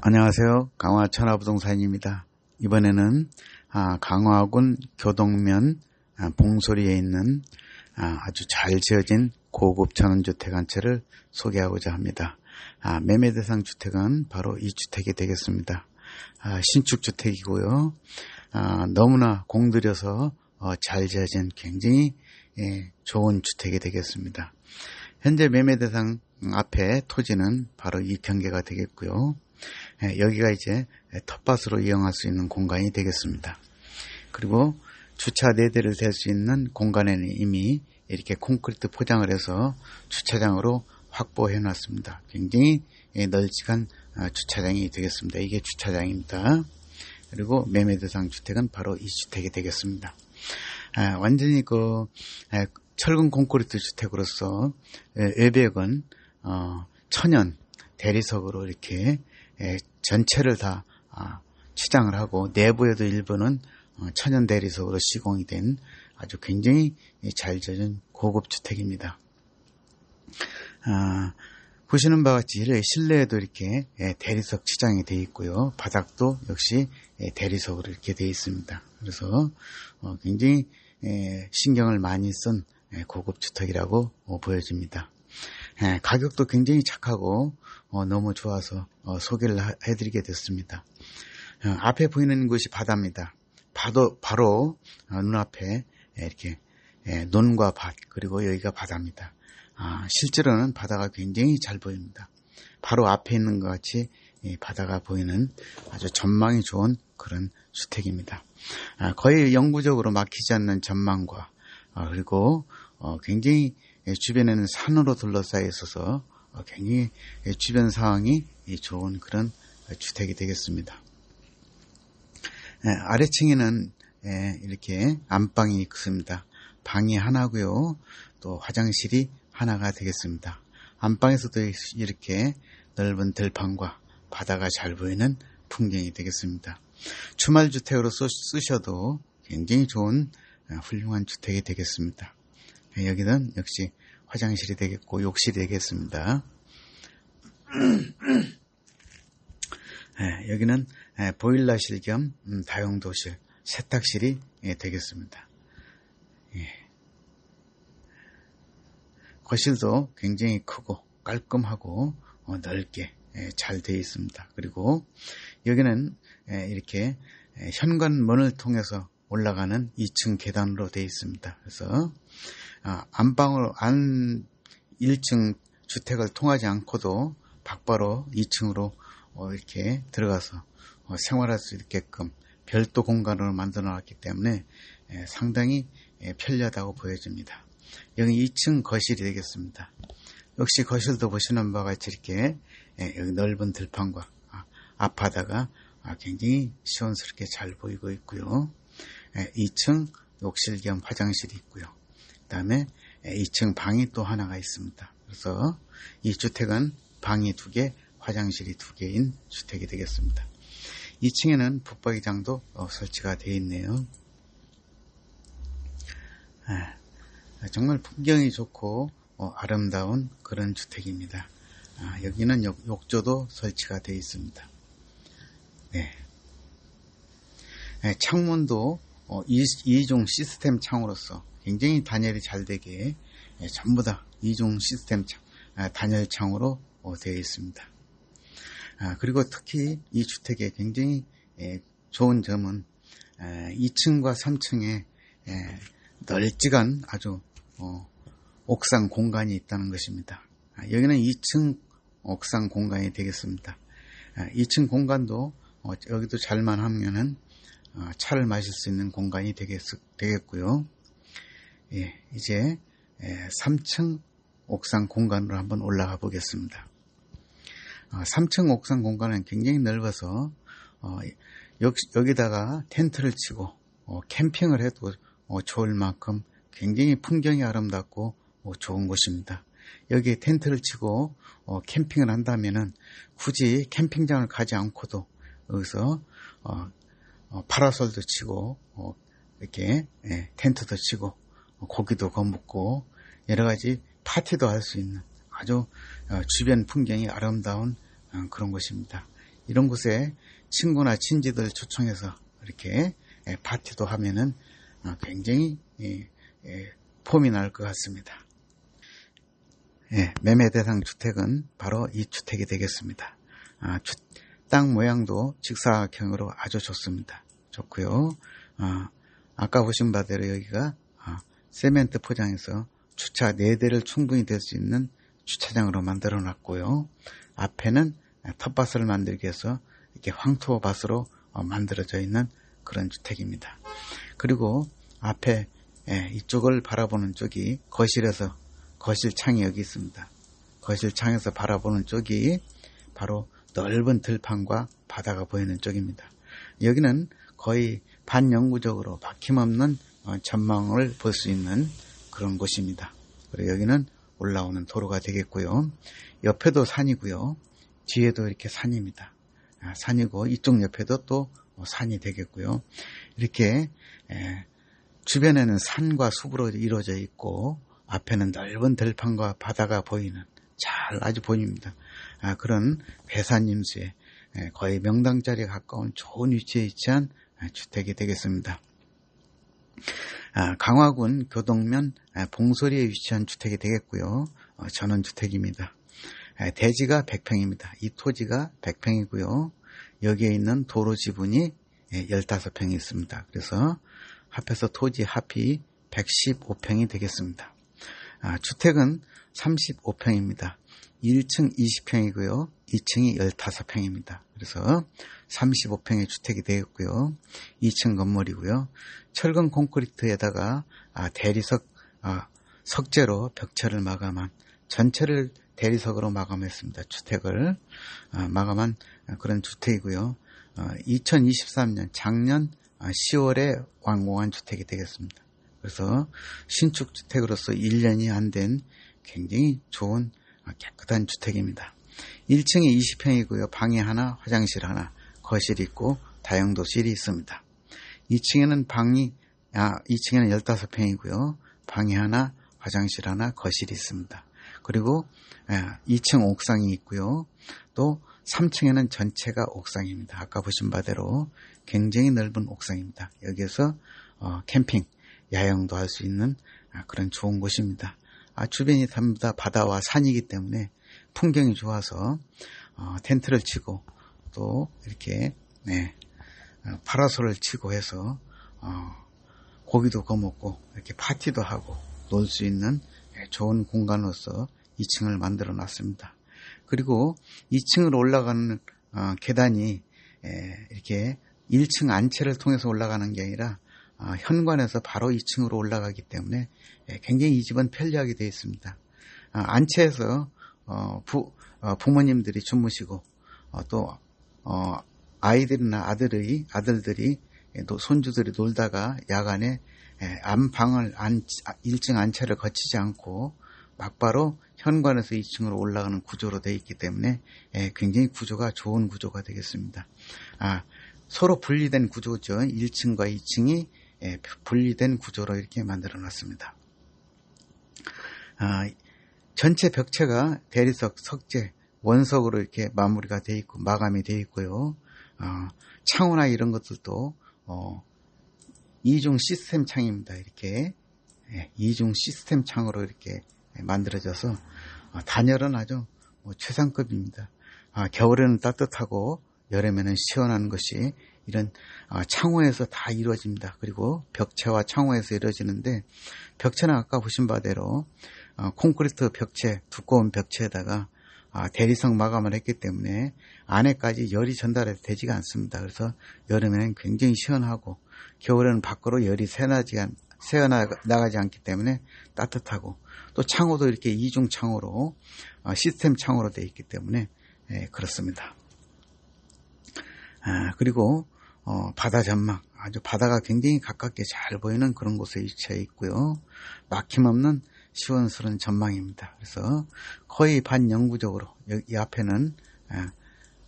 안녕하세요. 강화 천하부동산입니다. 이번에는 아, 강화군 교동면 아, 봉소리에 있는 아, 아주 잘 지어진 고급 전원주택 한 채를 소개하고자 합니다. 매매 대상 주택은 바로 이 주택이 되겠습니다. 신축 주택이고요. 너무나 공들여서 어, 잘 지어진 굉장히 예, 좋은 주택이 되겠습니다. 현재 매매 대상 앞에 토지는 바로 이 경계가 되겠고요. 예, 여기가 이제 텃밭으로 이용할 수 있는 공간이 되겠습니다. 그리고 주차 4대를 댈 수 있는 공간에는 이미 이렇게 콘크리트 포장을 해서 주차장으로 확보해 놨습니다. 굉장히 예, 널찍한 아, 주차장이 되겠습니다. 이게 주차장입니다. 그리고 매매 대상 주택은 바로 이 주택이 되겠습니다. 아, 완전히 그 철근 콘크리트 주택으로서 외벽은 어, 천연 대리석으로 이렇게 전체를 다 아, 치장을 하고 내부에도 일부는 어, 천연 대리석으로 시공이 된 아주 굉장히 잘 지어진 고급 주택입니다. 아, 보시는 바와 같이 실내에도 이렇게 대리석 치장이 되어 있고요. 바닥도 역시 대리석으로 이렇게 되어 있습니다. 그래서 어, 굉장히 신경을 많이 쓴 고급 주택이라고 어, 보여집니다. 가격도 굉장히 착하고 어, 너무 좋아서 어, 소개를 해드리게 됐습니다. 어, 앞에 보이는 곳이 바다입니다. 바로, 바로 어, 눈앞에 이렇게 예, 논과 밭 그리고 여기가 바다입니다. 아, 실제로는 바다가 굉장히 잘 보입니다. 바로 앞에 있는 것 같이 바다가 보이는 아주 전망이 좋은 그런 주택입니다. 아, 거의 영구적으로 막히지 않는 전망과 아, 그리고 굉장히 주변에는 산으로 둘러싸여 있어서 어, 굉장히 주변 상황이 좋은 그런 주택이 되겠습니다. 아래층에는 이렇게 안방이 있습니다. 방이 하나고요. 또 화장실이 하나가 되겠습니다. 안방에서도 이렇게 넓은 들판과 바다가 잘 보이는 풍경이 되겠습니다. 주말 주택으로 쓰셔도 굉장히 좋은 훌륭한 주택이 되겠습니다. 여기는 역시 화장실이 되겠고 욕실이 되겠습니다. 네, 여기는 예, 보일러실 겸 음, 다용도실, 세탁실이 예, 되겠습니다. 예. 거실도 굉장히 크고 깔끔하고 어, 넓게 잘 되어 있습니다. 그리고 여기는 이렇게 현관문을 통해서 올라가는 2층 계단으로 되어 있습니다. 그래서 아, 안방으로 안 1층 주택을 통하지 않고도 밖바로 2층으로 어, 이렇게 들어가서 어, 생활할 수 있게끔 별도 공간으로 만들어 놨기 때문에 상당히 편리하다고 보여집니다. 여기 2층 거실이 되겠습니다. 역시 거실도 보시는 바와 같이 이렇게 여기 넓은 들판과 아, 앞바다가 아, 굉장히 시원스럽게 잘 보이고 있고요. 2층 욕실 겸 화장실이 있고요. 그 다음에 2층 방이 또 하나가 있습니다. 그래서 이 주택은 방이 두 개, 화장실이 두 개인 주택이 되겠습니다. 2층에는 붙박이장도 어, 설치가 되어 있네요. 아, 정말 풍경이 좋고 어, 아름다운 그런 주택입니다. 아, 여기는 욕 조도 설치가 되어 있습니다. 네. 네, 창문도 어, 2종 시스템 창으로서 굉장히 단열이 잘 되게 예, 전부 다 이중 시스템 창, 아, 단열 창으로 어, 되어 있습니다. 아, 그리고 특히 이 주택의 굉장히 예, 좋은 점은 2층과 아, 3층에 예, 널찍한 아주 어, 옥상 공간이 있다는 것입니다. 여기는 2층 옥상 공간이 되겠습니다. 2층 공간도 어, 여기도 잘만 하면은 차를 마실 수 있는 공간이 되겠, 되겠고요. 예, 이제 3층 옥상 공간으로 한번 올라가 보겠습니다. 3층 어, 옥상 공간은 굉장히 넓어서 어, 여기다가 텐트를 치고 어, 캠핑을 해도 좋을 만큼 굉장히 풍경이 아름답고 좋은 곳입니다. 여기에 텐트를 치고 캠핑을 한다면 굳이 캠핑장을 가지 않고도 여기서 파라솔도 치고 이렇게 예, 텐트도 치고 고기도 거먹고 여러 가지 파티도 할 수 있는 아주 어, 주변 풍경이 아름다운 어, 그런 곳입니다. 이런 곳에 친구나 친지들 초청해서 이렇게 예, 파티도 하면은 어, 굉장히 예, 예, 폼이 날 것 같습니다. 예, 매매 대상 주택은 바로 이 주택이 되겠습니다. 아, 주, 땅 모양도 직사각형으로 아주 좋습니다. 좋고요. 아, 아까 보신 바대로 여기가 아, 세멘트 포장해서 주차 4대를 충분히 될 수 있는 주차장으로 만들어 놨고요. 앞에는 텃밭을 만들기 위해서 이렇게 황토밭으로 어, 만들어져 있는 그런 주택입니다. 그리고 앞에 예, 이쪽을 바라보는 쪽이 거실에서 거실 창이 여기 있습니다. 거실 창에서 바라보는 쪽이 바로 넓은 들판과 바다가 보이는 쪽입니다. 여기는 거의 반영구적으로 막힘없는 어, 전망을 볼 수 있는 그런 곳입니다. 그리고 여기는 올라오는 도로가 되겠고요. 옆에도 산이고요. 뒤에도 이렇게 산입니다. 아, 산이고 이쪽 옆에도 또뭐 산이 되겠고요. 이렇게 주변에는 산과 숲으로 이루어져 있고 앞에는 넓은 들판과 바다가 보이는 잘 아주 보입니다. 아, 그런 배산임수에 거의 명당 자리에 가까운 좋은 위치에 위치한 주택이 되겠습니다. 아, 강화군 교동면 봉소리에 위치한 주택이 되겠고요. 어, 전원주택입니다. 대지가 100평입니다. 이 토지가 100평이고요. 여기에 있는 도로 지분이 15평이 있습니다. 그래서 합해서 토지 합이 115평이 되겠습니다. 아, 주택은 35평입니다. 1층 20평이고요. 2층이 15평입니다. 그래서 35평의 주택이 되겠고요. 2층 건물이고요. 철근 콘크리트에다가 아, 대리석 아, 석재로 벽체를 마감한 전체를 대리석으로 마감했습니다. 주택을 아, 마감한 그런 주택이고요. 2023년 작년 10월에 완공한 주택이 되겠습니다. 그래서 신축 주택으로서 1년이 안 된 굉장히 좋은 깨끗한 주택입니다. 1층에 20평이고요. 방이 하나, 화장실 하나, 거실이 있고 다용도실이 있습니다. 2층에는 방이 아, 2층에는 15평이고요. 방이 하나, 화장실 하나, 거실이 있습니다. 그리고 2층 옥상이 있고요. 또 3층에는 전체가 옥상입니다. 아까 보신 바대로 굉장히 넓은 옥상입니다. 여기에서 어, 캠핑, 야영도 할 수 있는 아, 그런 좋은 곳입니다. 아, 주변이 다 바다와 산이기 때문에 풍경이 좋아서 어, 텐트를 치고 또 이렇게 네, 어, 파라솔을 치고 해서 어, 고기도 거먹고 이렇게 파티도 하고 놀 수 있는 예, 좋은 공간으로서 2층을 만들어 놨습니다. 그리고 2층으로 올라가는 어, 계단이 예, 이렇게 1층 안채를 통해서 올라가는 게 아니라 어, 현관에서 바로 2층으로 올라가기 때문에 예, 굉장히 이 집은 편리하게 되어 있습니다. 어, 안채에서 어, 부, 부모님들이 주무시고 또 아이들이나 아들의 아들들이 또 손주들이 놀다가 야간에 안방을 안, 1층 안채를 거치지 않고 막바로 현관에서 2층으로 올라가는 구조로 되어 있기 때문에 굉장히 구조가 좋은 구조가 되겠습니다. 아, 서로 분리된 구조죠. 1층과 2층이 분리된 구조로 이렇게 만들어 놨습니다. 아, 전체 벽체가 대리석, 석재, 원석으로 이렇게 마무리가 되어 있고 마감이 되어 있고요. 어, 창호나 이런 것들도 어, 이중 시스템 창입니다. 이렇게 예, 이중 시스템 창으로 이렇게 만들어져서 어, 단열은 아주 뭐 최상급입니다. 아, 겨울에는 따뜻하고 여름에는 시원한 것이 이런 어, 창호에서 다 이루어집니다. 그리고 벽체와 창호에서 이루어지는데 벽체는 아까 보신 바대로 어, 콘크리트 벽체 두꺼운 벽체에다가 아, 대리석 마감을 했기 때문에 안에까지 열이 전달이 되지가 않습니다. 그래서 여름에는 굉장히 시원하고 겨울에는 밖으로 열이 새나지 새어나가지 않기 때문에 따뜻하고 또 창호도 이렇게 이중 창호로 어, 시스템 창호로 되어 있기 때문에 예, 그렇습니다. 아, 그리고 어, 바다 전망 아주 바다가 굉장히 가깝게 잘 보이는 그런 곳에 위치해 있고요. 막힘없는 시원스러운 전망입니다. 그래서 거의 반영구적으로 이 앞에는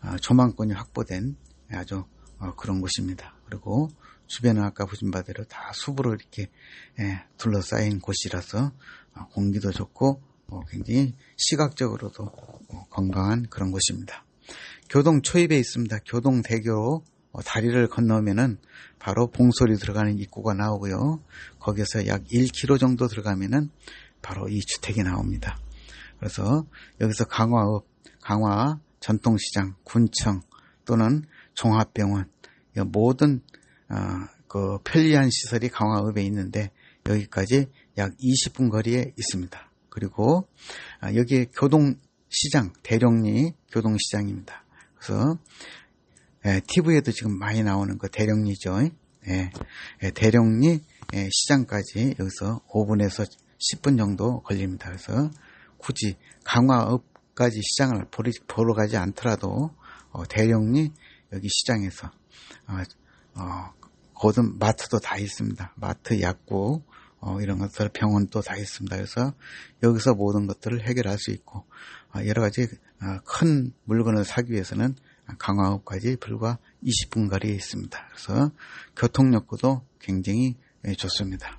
아, 조망권이 확보된 아주 어, 그런 곳입니다. 그리고 주변은 아까 보신 바대로 다 숲으로 이렇게 둘러싸인 곳이라서 어, 공기도 좋고 어, 굉장히 시각적으로도 건강한 그런 곳입니다. 교동 초입에 있습니다. 교동대교 어, 다리를 건너면은 바로 봉소리 들어가는 입구가 나오고요. 거기서 약 1km 정도 들어가면은 바로 이 주택이 나옵니다. 그래서 여기서 강화읍, 강화 전통시장, 군청 또는 종합병원 이 모든 어, 그 편리한 시설이 강화읍에 있는데 여기까지 약 20분 거리에 있습니다. 그리고 아, 여기 교동시장 대령리 교동시장입니다. 그래서 예, TV에도 지금 많이 나오는 그 대령리죠. 예, 예, 대령리 예, 시장까지 여기서 5분에서 10분 정도 걸립니다. 그래서 굳이 강화읍까지 시장을 보러, 가지 않더라도 어, 대령리 여기 시장에서 어, 어, 거든 마트도 다 있습니다. 마트, 약국 어, 이런 것들 병원도 다 있습니다. 그래서 여기서 모든 것들을 해결할 수 있고 어, 여러 가지 어, 큰 물건을 사기 위해서는 강화읍까지 불과 20분 거리에 있습니다. 그래서 교통력도 굉장히 예, 좋습니다.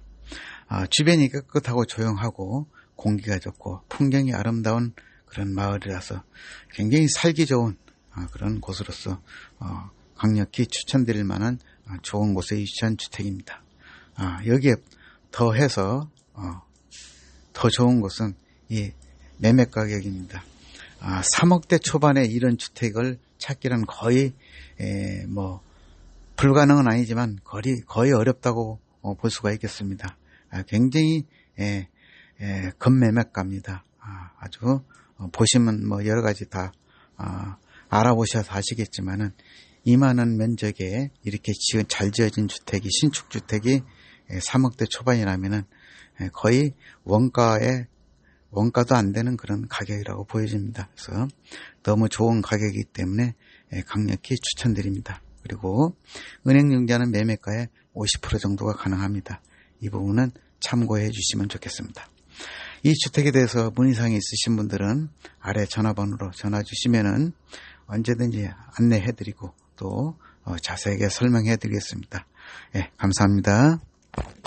아, 주변이 깨끗하고 조용하고 공기가 좋고 풍경이 아름다운 그런 마을이라서 굉장히 살기 좋은 아, 그런 곳으로서 어, 강력히 추천드릴 만한 아, 좋은 곳에 위치한 주택입니다. 아, 여기에 더해서 어, 더 좋은 곳은 이 매매 가격입니다. 아, 3억대 초반에 이런 주택을 찾기는 거의 에, 뭐 불가능은 아니지만 거의 거의 어렵다고 어, 볼 수가 있겠습니다. 아, 굉장히 에, 에, 급매매가입니다. 아, 아주 어, 보시면 뭐 여러 가지 다 아, 알아보셔서 아시겠지만은 이만한 면적에 이렇게 지은 잘 지어진 주택이 신축 주택이 3억대 초반이라면은 거의 원가에 원가도 안 되는 그런 가격이라고 보여집니다. 그래서 너무 좋은 가격이기 때문에 강력히 추천드립니다. 그리고 은행융자는 매매가의 50% 정도가 가능합니다. 이 부분은 참고해 주시면 좋겠습니다. 이 주택에 대해서 문의사항이 있으신 분들은 아래 전화번호로 전화 주시면은 언제든지 안내해 드리고 또 자세하게 설명해 드리겠습니다. 예, 감사합니다.